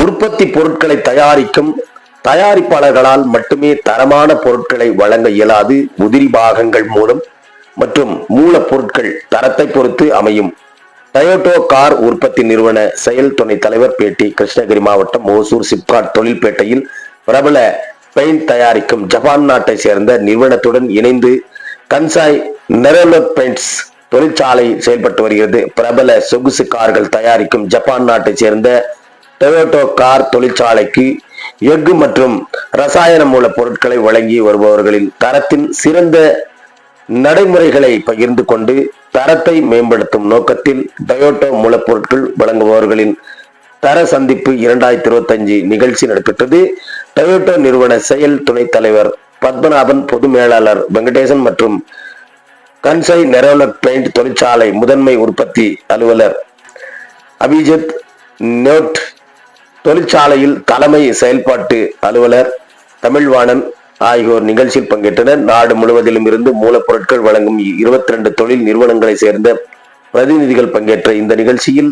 உற்பத்தி பொருட்களை தயாரிக்கும் தயாரிப்பாளர்களால் மட்டுமே தரமான பொருட்களை வழங்க இயலாது உதிரி பாகங்கள் மூலம் மற்றும் மூலப்பொருட்கள் தரத்தை பொறுத்து அமையும். டயோட்டோ கார் உற்பத்தி நிறுவன செயல் துணைத் தலைவர் பேட்டி கிருஷ்ணகிரி மாவட்டம் ஓசூர் சிப்காட் தொழில்பேட்டையில் பிரபல பெயிண்ட் தயாரிக்கும் ஜப்பான் நாட்டை சேர்ந்த நிறுவனத்துடன் இணைந்து கன்சாய் நெரலோட் பெயிண்ட்ஸ் தொழிற்சாலை செயல்பட்டு வருகிறது. பிரபல சொகுசு கார்கள் தயாரிக்கும் ஜப்பான் நாட்டை சேர்ந்த டொயோட்டோ கார் தொழிற்சாலைக்கு எஃகு மற்றும் ரசாயன மூல பொருட்களை வழங்கி வருபவர்களின் தரத்தின் சிறந்த நடைமுறைகளை பகிர்ந்து கொண்டு தரத்தை மேம்படுத்தும் நோக்கத்தில் டொயோட்டோ மூலப்பொருட்கள் வழங்குபவர்களின் தர சந்திப்பு இரண்டாயிரத்தி இருபத்தஞ்சு நிகழ்ச்சி நடைபெற்றது. டொயோட்டோ நிறுவன செயல் துணைத் தலைவர் பத்மநாபன் பொது மேலாளர் வெங்கடேசன் மற்றும் கன்சை நெரோலக் பெயிண்ட் தொழிற்சாலை முதன்மை உற்பத்தி அலுவலர் அபிஜித் நோட் தொழிற்சாலையில் தலைமை செயல்பாட்டு அலுவலர் தமிழ்வாணன் ஆகியோர் நிகழ்ச்சியில் பங்கேற்றனர். நாடு முழுவதிலும் இருந்து மூலப்பொருட்கள் வழங்கும் இருபத்தி ரெண்டு தொழில் நிறுவனங்களை சேர்ந்த பிரதிநிதிகள் பங்கேற்ற இந்த நிகழ்ச்சியில்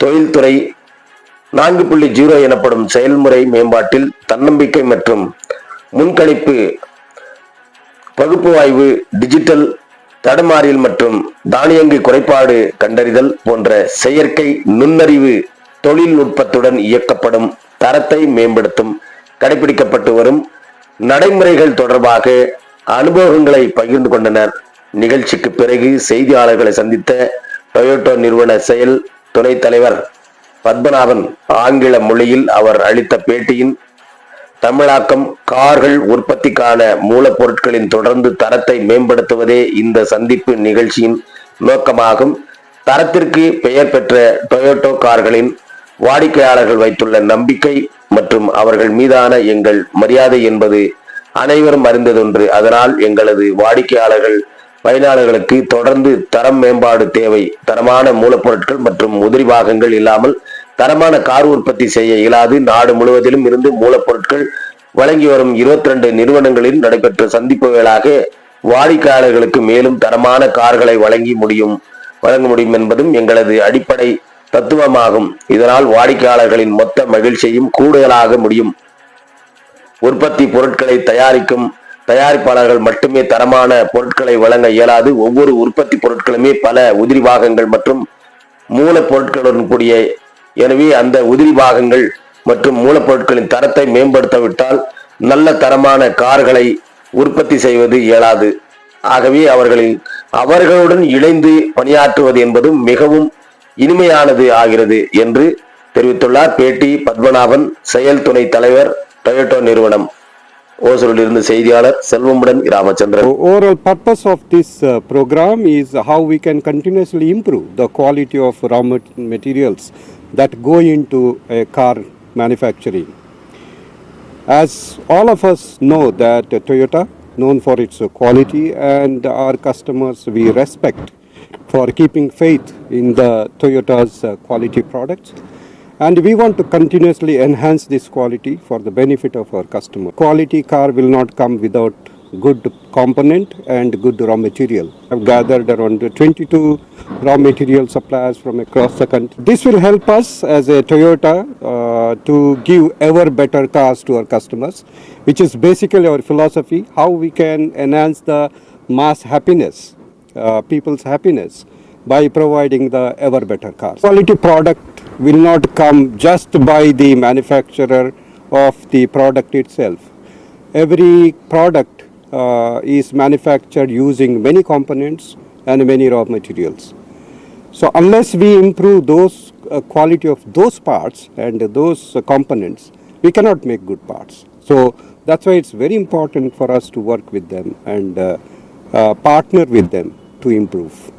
தொழில்துறை நான்கு புள்ளி ஜீரோ எனப்படும் செயல்முறை மேம்பாட்டில் தன்னம்பிக்கை மற்றும் முன்கணிப்பு பகுப்புவாய்வு டிஜிட்டல் தடுமாறியல் மற்றும் தானியங்கி குறைபாடு கண்டறிதல் போன்ற செயற்கை நுண்ணறிவு தொழில்நுட்பத்துடன் இயக்கப்படும் தரத்தை மேம்படுத்தும் கடைபிடிக்கப்பட்டு வரும் நடைமுறைகள் தொடர்பாக அனுபவங்களை பகிர்ந்து கொண்டனர். நிகழ்ச்சிக்கு பிறகு செய்தியாளர்களை சந்தித்த டொயோட்டோ நிறுவன செயல் துணைத் தலைவர் பத்மநாபன் ஆங்கில மொழியில் அவர் அளித்த பேட்டியின் தமிழாக்கம் கார்கள் உற்பத்திக்கான மூலப்பொருட்களின் தொடர்ந்து தரத்தை மேம்படுத்துவதே இந்த சந்திப்பு நிகழ்ச்சியின் நோக்கமாகும். தரத்திற்கு பெயர் பெற்ற டொயோட்டோ கார்களின் வாடிக்கையாளர்கள் வைத்துள்ள நம்பிக்கை மற்றும் அவர்கள் மீதான எங்கள் மரியாதை என்பது அனைவரும் அறிந்ததொன்று. அதனால் எங்களது வாடிக்கையாளர்கள் பயனாளர்களுக்கு தொடர்ந்து தரம் மேம்பாடு தேவை. தரமான மூலப்பொருட்கள் மற்றும் உதிரி பாகங்கள் இல்லாமல் தரமான கார் உற்பத்தி செய்ய இயலாது. நாடு முழுவதிலும் இருந்து மூலப்பொருட்கள் வழங்கி வரும் இருபத்தி ரெண்டு நிறுவனங்களில் நடைபெற்ற சந்திப்புகளாக வாடிக்கையாளர்களுக்கு மேலும் தரமான கார்களை வழங்கி முடியும் வழங்க முடியும் என்பதும் எங்களது அடிப்படை தத்துவமாகும். இதனால் வாடிக்கையாளர்களின் மொத்த மகிழ்ச்சியும் கூடுதலாக முடியும். உற்பத்தி பொருட்களை தயாரிக்கும் தயாரிப்பாளர்கள் மட்டுமே தரமான பொருட்களை வழங்க இயலாது. ஒவ்வொரு உற்பத்தி பொருட்களுமே பல உதிரி பாகங்கள் மற்றும் மூலப்பொருட்களுடன் கூடிய எனவே அந்த உதிரி பாகங்கள் மற்றும் மூலப்பொருட்களின் தரத்தை மேம்படுத்தவிட்டால் நல்ல தரமான கார்களை உற்பத்தி செய்வது இயலாது. ஆகவே அவர்களின் அவர்களுடன் இணைந்து பணியாற்றுவது என்பது மிகவும் இனிமையானது ஆகிறது என்று தெரிவித்துள்ளார் பேட்டி பத்மநாபன் செயல் துணை தலைவர் டொயோட்டோ நிறுவனம். ஓசூரில் இருந்து செய்தியாளர் செல்வமுடன் Ramachandran. Overall purpose of this program is how we can continuously improve the quality of raw materials that go into a car manufacturing. As all of us know that Toyota, known for its quality, and our customers we respect for keeping faith in the Toyota's quality products. And we want to continuously enhance this quality for the benefit of our customer. Quality car will not come without good component and good raw material. I've gathered around 22 raw material suppliers from across the country. This will help us as a Toyota uh, to give ever better cars to our customers, which is basically our philosophy, how we can enhance the mass happiness, uh, people's happiness by providing the ever better cars. Quality product will not come just by the manufacturer of the product itself. Every product is manufactured using many components and many raw materials. So unless we improve those uh, quality of those parts and those uh, components, we cannot make good parts. So that's why it's very important for us to work with them and uh, uh, partner with them to improve.